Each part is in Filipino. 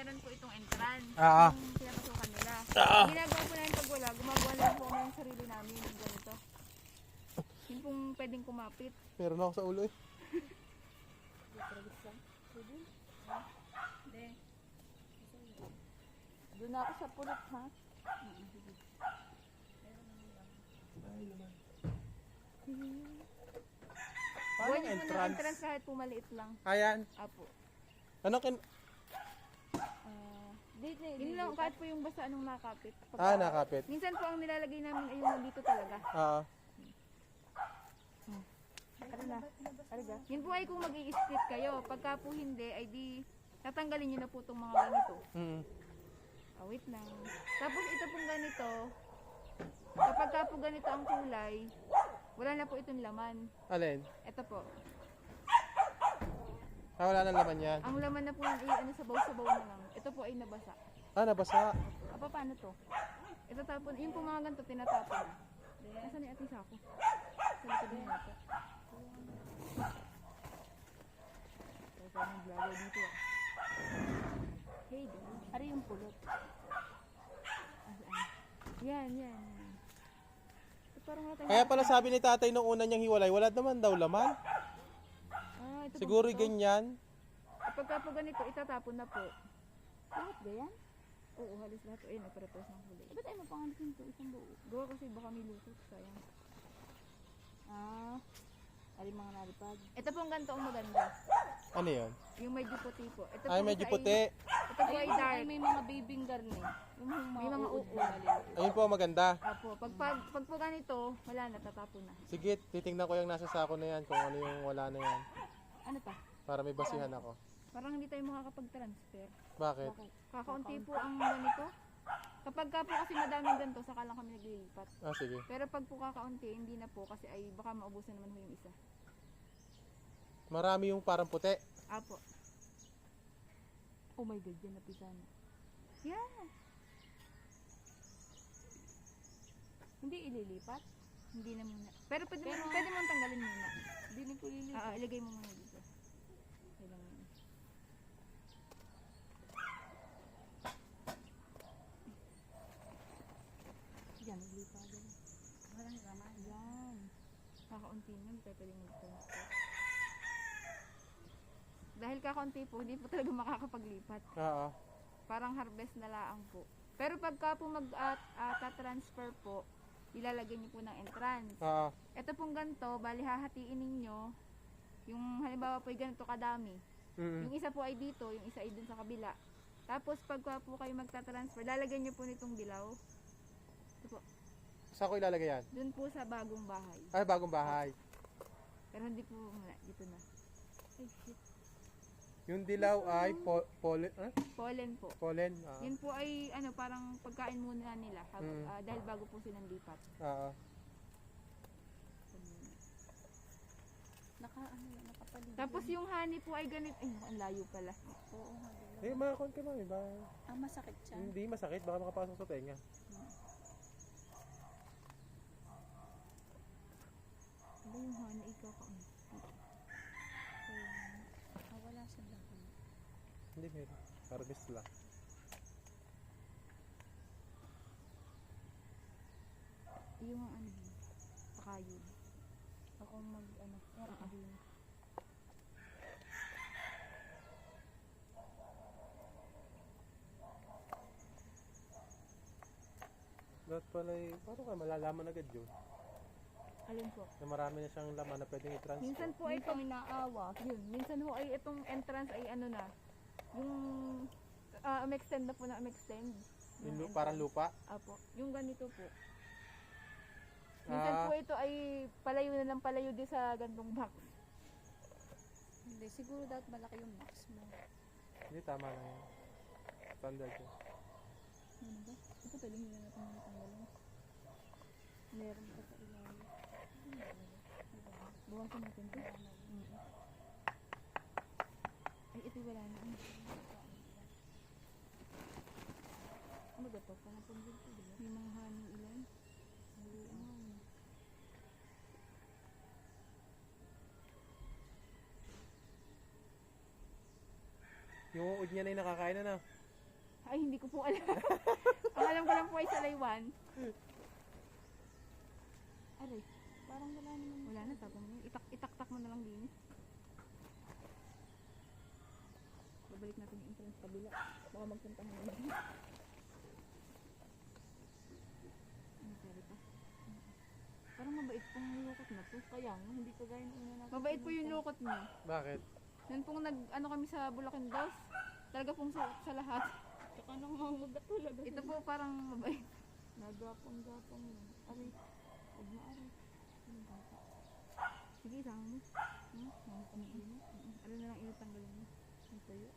meron po itong entrance. Oo. Yung pinapasukan nila. Oo. Ginagawa po namin pag wala, gumagawa lang po kami ng sarili namin ng ganito. Yung pong pwedeng kumapit. Meron ako sa ulo eh. Doon ako sa pulot ha. Paano Buwan yung niyo po ng entrance? entrance kahit po maliit lang. Ayan. Apo. Ano kin... Dito, Yun lang, kahit po yung basta anong nakapit. Pag- Ah, nakapit. Minsan po ang nilalagay namin ay yung nandito talaga. Ah, Ano na? Talaga? Yun po ay kung mag split kayo. Pagka po hindi, ay di tatanggalin nyo na po itong mga ganito. mm. Ah, wait lang. Tapos ito pong ganito, kapag ka po ganito ang kulay, wala na po itong laman. Alin? Ito po. Ah, wala nang laman yan. Ang laman na po ay ano, sabaw-sabaw na lang. Ito po ay nabasa. Ah, nabasa. Apa, paano to? Ito tapon. Yung po mga ganito, tinatapon. Nasaan yung ating sako? Sa likod na ito. Ito pa ng vlogger dito ah. Hey, guys. Ari yung pulot. Yan, yan. yan. Ito parang tayong- Kaya pala sabi ni tatay nung una niyang hiwalay, wala naman daw laman. Ah, ito Siguro po, ganyan. Kapag ka po ganito, itatapon na po. Lahat ba yan? Oo, halos lahat. Ayun, nagparepos ng kulay. Eh, ba't ay mapanganitin to? Isang buo. Gawa kasi baka may lutot. Sayang. Ah, ali mga nalipad. Ito pong ganito ang maganda. Ano yun? Yung medyo puti po. Ito Ay, po medyo isa puti. Ay, ito po ay dark. may mga babying garni. Yung mga, May mga uod uod. na maliliit. Ayun po ang maganda. Apo, pag, pag, pag po ganito, wala na, tatapon na. Sige, titingnan ko yung nasa sako na yan, kung ano yung wala na yan. Ano pa? Para may basihan ako. Parang hindi tayo makakapag-transfer. Bakit? Kakaunti po ang ganito. Kapag ka po kasi madaming ganito, saka lang kami naglilipat. Ah, sige. Pero pag po kakaunti, hindi na po kasi ay baka maubusan naman ho yung isa. Marami yung parang puti. Apo. Oh my God, yan napisan. Yeah. Hindi ililipat. Hindi na muna. Pero pwede, mo, pwede mo tanggalin muna. Hindi ko lilipat. Ah, ilagay mo muna dito. Kailangan yun. Yan, naglipat. yan. Walang laman. Yan. Kakaunti hindi tayo pwedeng mag-transfer. Dahil kakaunti po, hindi po talaga makakapaglipat. Oo. Parang harvest na laang po. Pero pagka po mag at transfer po, ilalagay niyo po ng entrance. Oo. Ito pong ganito, bali hahatiin ninyo. Yung halimbawa po ay ganito kadami. Mm. Yung isa po ay dito, yung isa ay dun sa kabila. Tapos pagka po kayo magta-transfer, lalagyan niyo po nitong dilaw. Ito po, Saan ko ilalagay yan? dun po sa bagong bahay. Ay, bagong bahay. Pero hindi po muna, dito na. Ay, shit. Yung dilaw ay po, pollen, ah? Pollen po. pollen. Ah. Yun po ay ano parang pagkain muna nila hab- Mm. ah, dahil bago po silang lipat. Oo. Naka, ano, nakapaligid. Tapos yung honey po ay ganit, ay ang layo pala. Oo, nga, dalawa. Eh, makakon ka mami ba? Ah, masakit siya. Hindi masakit, baka makapasok sa tenga. Ano yung honey ikakaon? Ah, wala siya laman. Hindi meron. Harvest lang. Yung ano yun, pakayod. Ako mag ano, uh din. Dapat pala eh, paano ka malalaman agad yun? Alin po? Na marami na siyang laman na pwedeng i-transfer. Minsan po ay pag inaawa. yun, minsan ho ay itong entrance ay ano na, yung uh, extend na po na extend. Yung lu- parang lupa. Apo, yung ganito po. Minsan Ah. po ito ay palayo na lang palayo din sa gantong box. Hindi, siguro dapat malaki yung max mo. Hindi, tama lang yan. Standard yun. Ano ba? Ito pwedeng hindi na natin natanggalin. Meron pa sa ilalim. Bawasan natin ito. Ay, ito wala na. Ano ba ito? Parang pundin ito, di ba? Yung mga honey ilan? Oo. Yung uod niya na yung nakakain na na. Ay, hindi ko po alam. Ang alam ko lang po ay sa laywan. Aray, Parang wala naman. wala na, tapon mo. Itak, itaktak mo na lang din. Babalik natin yung entrance kabila. Baka magpuntahan naman. Ano, pwede pa? Parang mabait pong lukot na to. Kaya nga, hindi ka gaya ng una natin. Mabait po yung lukot niya. Bakit? Noon pong nag, ano kami sa Bulacan Dolls, talaga pong sa, sa lahat. Tsaka nang mamuga talaga. Ito po parang mabait. Nagapang-gapang lang. Aray, huwag na aray. Ano? Sige, sama mo. Hmm? Mga pamilya mo. Mm, Ano na lang inatanggalin mo. Ang tayo.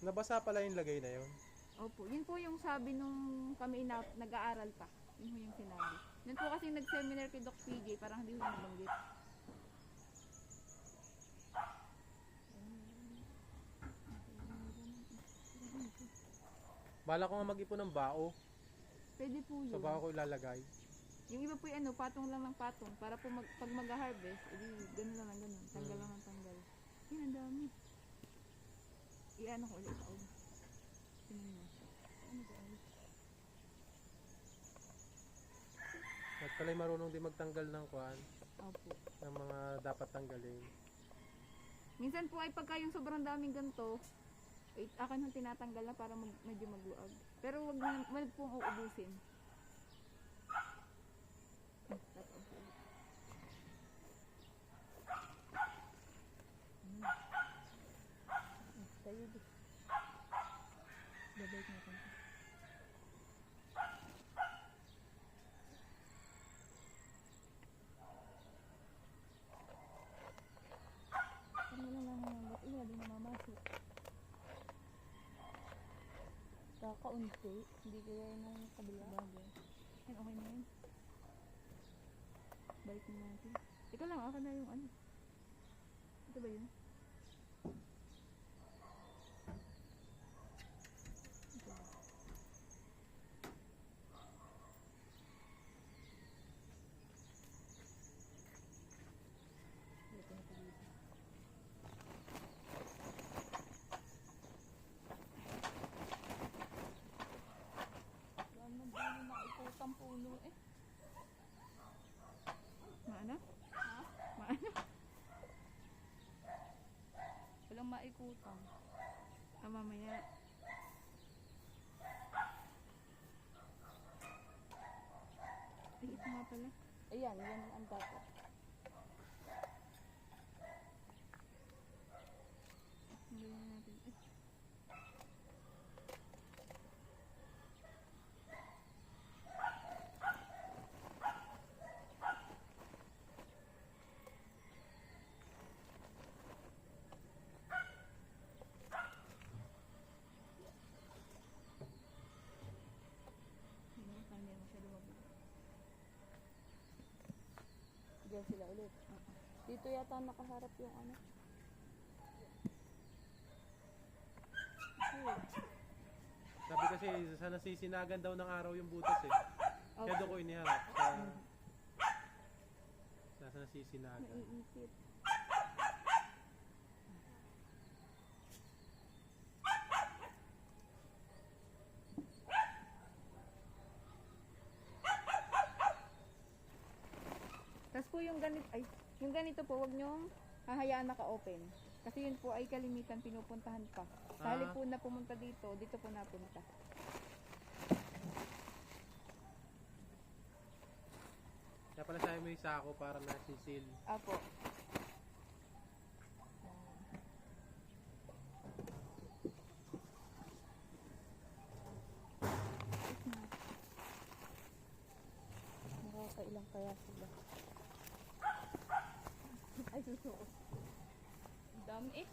Nabasa pala yung lagay na yun. Opo, yun po yung sabi nung kami na, nag-aaral pa. Yun po yung sinabi. Yun po kasi nag-seminar kay Doc PJ, parang hindi ko nabanggit. Bala ko nga mag-ipon ng bao. Pwede po yun. Sa bao ko ilalagay. Yung iba po yung ano, patong lang ng patong. Para po mag, pag mag-harvest, edi ganun lang ang ganun. Tanggal lang ang tanggal. Yan, ang dami. I-ano ko ulit ako. Tingnan mo. Ano ba ulit? At pala marunong din magtanggal ng kuan, Opo. ng mga dapat tanggalin. Minsan po ay pagka yung sobrang daming ganito, ay akin yung tinatanggal na para mag, medyo magluag. Pero wag na wag pong uubusin. Hmm, tapos. Hmm. Hmm, Tayo di. Babalik natin. to. Ano lang lang yung ba't iya di namamasok. Kakaunti. Hindi ka gaya ng kabila. Bagay. Yan, okay na yun. Balik na natin. Ikaw lang, akin na yung ano. Ito ba yun? Ito ba? Balik ko na ito dito. Wala na ba na maikutang puno eh. Maano? Ha? Maano? Maikutang. Ah, mamaya. Ay, ito nga pala. Ayan, yan ang dapat. Hindi na natin. Ay. Hindi na, parang hindi na masyado mabuti. Diyan sila ulit. Dito yata nakaharap yung ano. Sabi kasi sa nasisinagan daw ng araw yung butas eh. Kaya doon ko iniharap sa nasa nasisinagan. Naiipit. Yung ganito, ay, yung ganito po, wag nyong hahayaan naka-open. Kasi yun po ay kalimitan pinupuntahan pa. Sa halip Ah. po na pumunta dito, dito po napunta. Kaya pala sa may sako para nasisil. Apo. nakakailang kaya sila. Ay, susuko. Ang dami eh.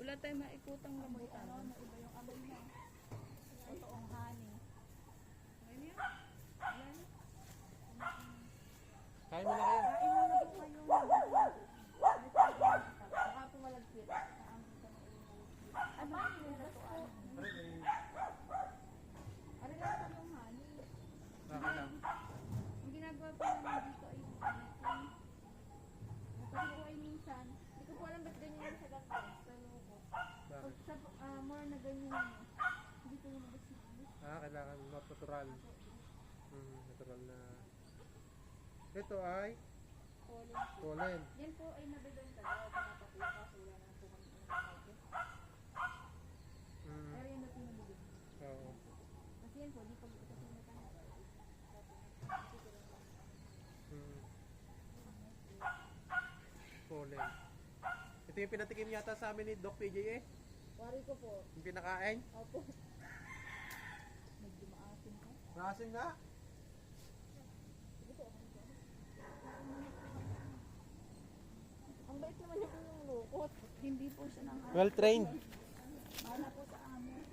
Wala tayong maikutang lamoy. Ano, na iba yung amoy na. Totoong honey. Ano yan? Wala na. Kain mo na kaya. Kain mo na po kayo. Baka po malagkit. Ano? Ay, ay, Ano lang po yung honey? baka lang. Ang ginagawa po namin dito ay honey. Kasi po ay minsan, hindi ko po alam ba't ganyan yung sa ganito. Sa loob. Bakit? Pag sa, ah, na ganyan yun. Hindi ko lumabas na ano. Ah, kailangan natural. Hmm, natural na. Ito ay Pollen. pollen. Yan po ay nabibenta daw. Pinapakita wala na po kami ng market. Hmm, Pero yan na pinabili. oo. Kasi yan po, di pa kasi natanong. Hmm. Pollen. Ito yung pinatikim yata sa amin ni Doc PJ eh. Wari ko po. Yung pinakain. Opo. Medyo maasin ka. Maasim nga. Ang bait naman yung yung lukot. Hindi po siya nang Well trained. Po